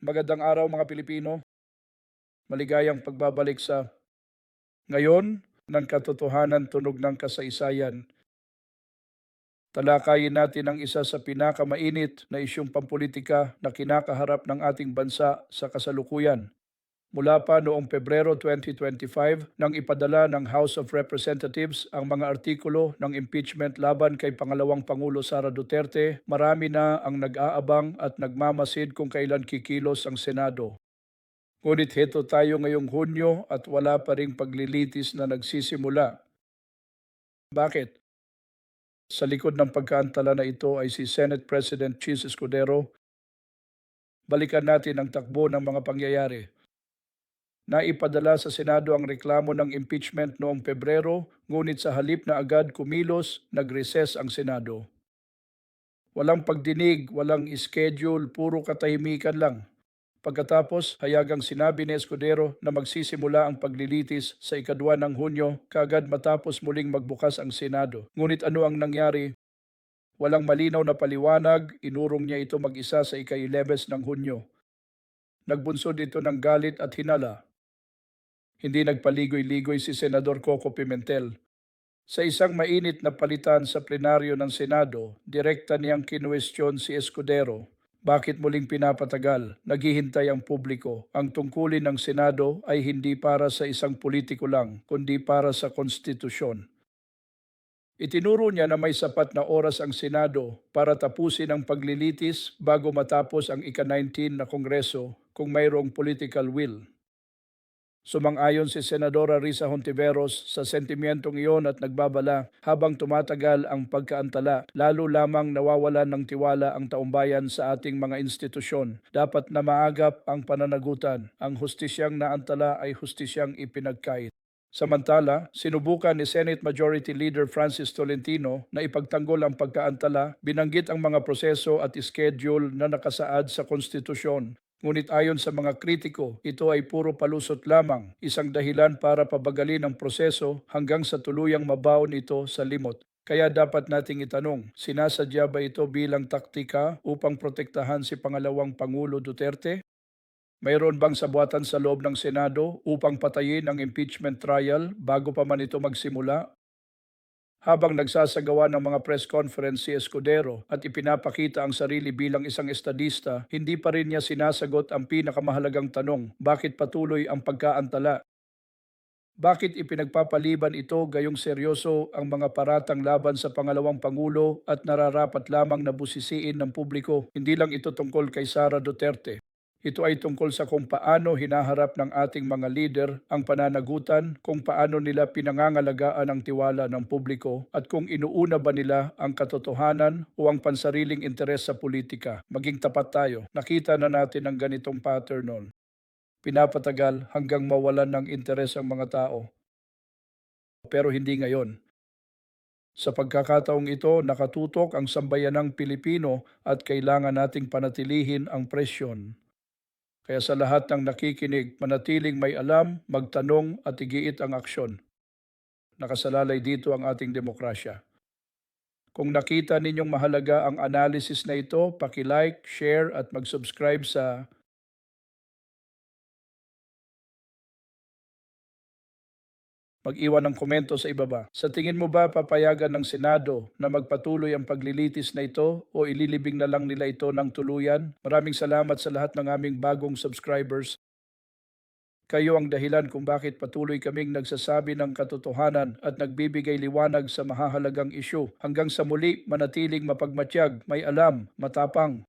Magandang araw mga Pilipino. Maligayang pagbabalik sa ngayon ng katotohanan tunog ng kasaysayan. Talakayin natin ang isa sa pinakamainit na isyong pampolitika na kinakaharap ng ating bansa sa kasalukuyan. Mula pa noong Pebrero 2025 nang ipadala ng House of Representatives ang mga artikulo ng impeachment laban kay pangalawang Pangulo Sara Duterte, marami na ang nag-aabang at nagmamasid kung kailan kikilos ang Senado. Ngunit heto tayo ngayong Hunyo at wala pa ring paglilitis na nagsisimula. Bakit? Sa likod ng pagkaantala na ito ay si Senate President Chis Escudero. Balikan natin ang takbo ng mga pangyayari. Naipadala sa Senado ang reklamo ng impeachment noong Pebrero, ngunit sa halip na agad kumilos, nag-recess ang Senado. Walang pagdinig, walang schedule, puro katahimikan lang. Pagkatapos, hayagang sinabi ni Escudero na magsisimula ang paglilitis sa ikadwa ng Hunyo kaagad matapos muling magbukas ang Senado. Ngunit ano ang nangyari? Walang malinaw na paliwanag, inurong niya ito mag-isa sa ika-11 ng Hunyo. Nagbunsod ito ng galit at hinala. Hindi nagpaligoy-ligoy si Senador Coco Pimentel. Sa isang mainit na palitan sa plenaryo ng Senado, direkta niyang kinuwestiyon si Escudero. Bakit muling pinapatagal? Naghihintay ang publiko. Ang tungkulin ng Senado ay hindi para sa isang politiko lang, kundi para sa konstitusyon. Itinuro niya na may sapat na oras ang Senado para tapusin ang paglilitis bago matapos ang ika-19 na Kongreso kung mayroong political will. Sumang-ayon si Senadora Risa Hontiveros sa sentimentong iyon at nagbabala habang tumatagal ang pagkaantala, lalo lamang nawawalan ng tiwala ang taumbayan sa ating mga institusyon. Dapat na maagap ang pananagutan. Ang hustisyang naantala ay hustisyang ipinagkait. Samantala, sinubukan ni Senate Majority Leader Francis Tolentino na ipagtanggol ang pagkaantala, binanggit ang mga proseso at schedule na nakasaad sa konstitusyon. Ngunit ayon sa mga kritiko, ito ay puro palusot lamang, isang dahilan para pabagalin ang proseso hanggang sa tuluyang mabaon ito sa limot. Kaya dapat nating itanong, sinasadya ba ito bilang taktika upang protektahan si pangalawang Pangulo Duterte? Mayroon bang sabuatan sa loob ng Senado upang patayin ang impeachment trial bago pa man ito magsimula? Habang nagsasagawa ng mga press conference si Escudero at ipinapakita ang sarili bilang isang estadista, hindi pa rin niya sinasagot ang pinakamahalagang tanong, bakit patuloy ang pagkaantala? Bakit ipinagpapaliban ito gayong seryoso ang mga paratang laban sa pangalawang Pangulo at nararapat lamang na busisiin ng publiko? Hindi lang ito tungkol kay Sara Duterte. Ito ay tungkol sa kung paano hinaharap ng ating mga leader ang pananagutan, kung paano nila pinangangalagaan ang tiwala ng publiko at kung inuuna ba nila ang katotohanan o ang pansariling interes sa politika. Maging tapat tayo. Nakita na natin ang ganitong pattern noon. Pinapatagal hanggang mawalan ng interes ang mga tao. Pero hindi ngayon. Sa pagkakataong ito, nakatutok ang sambayanang Pilipino at kailangan nating panatilihin ang presyon. Kaya sa lahat ng nakikinig, manatiling may alam, magtanong at igiit ang aksyon. Nakasalalay dito ang ating demokrasya. Kung nakita ninyong mahalaga ang analysis na ito, paki-like, share at mag-subscribe sa Mag-iwan ng komento sa ibaba. Sa tingin mo ba papayagan ng Senado na magpatuloy ang paglilitis na ito o ililibing na lang nila ito ng tuluyan? Maraming salamat sa lahat ng aming bagong subscribers. Kayo ang dahilan kung bakit patuloy kaming nagsasabi ng katotohanan at nagbibigay liwanag sa mahahalagang isyu. Hanggang sa muli, manatiling mapagmatyag, may alam, matapang,